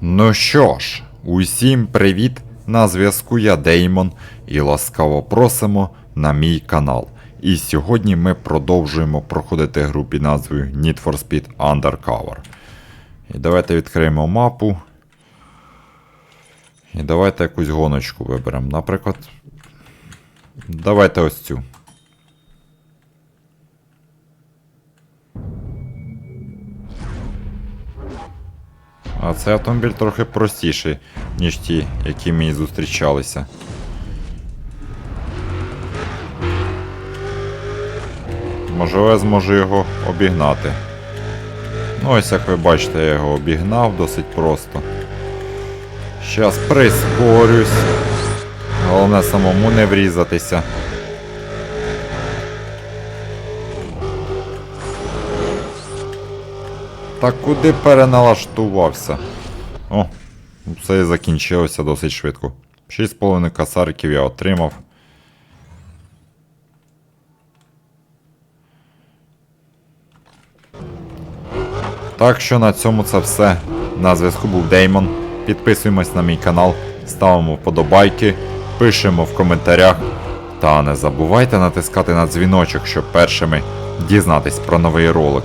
Ну що ж, усім привіт! На зв'язку я Деймон і ласкаво просимо на мій канал. І сьогодні ми продовжуємо проходити гру під назвою Need for Speed Undercover. І давайте відкриємо мапу. І давайте якусь гоночку виберемо. Наприклад, давайте ось цю. А цей автомобіль трохи простіший, ніж ті, які мені зустрічалися. Можливо, я зможу його обігнати. Ну, ось як ви бачите, я його обігнав досить просто. Щас прискорюсь. Головне самому не врізатися. Та куди переналаштувався? О, все і закінчилося досить швидко. 6,5 касариків я отримав. Так що на цьому це все. На зв'язку був Деймон. Підписуємось на мій канал, ставимо вподобайки, пишемо в коментарях. Та не забувайте натискати на дзвіночок, щоб першими дізнатись про новий ролик.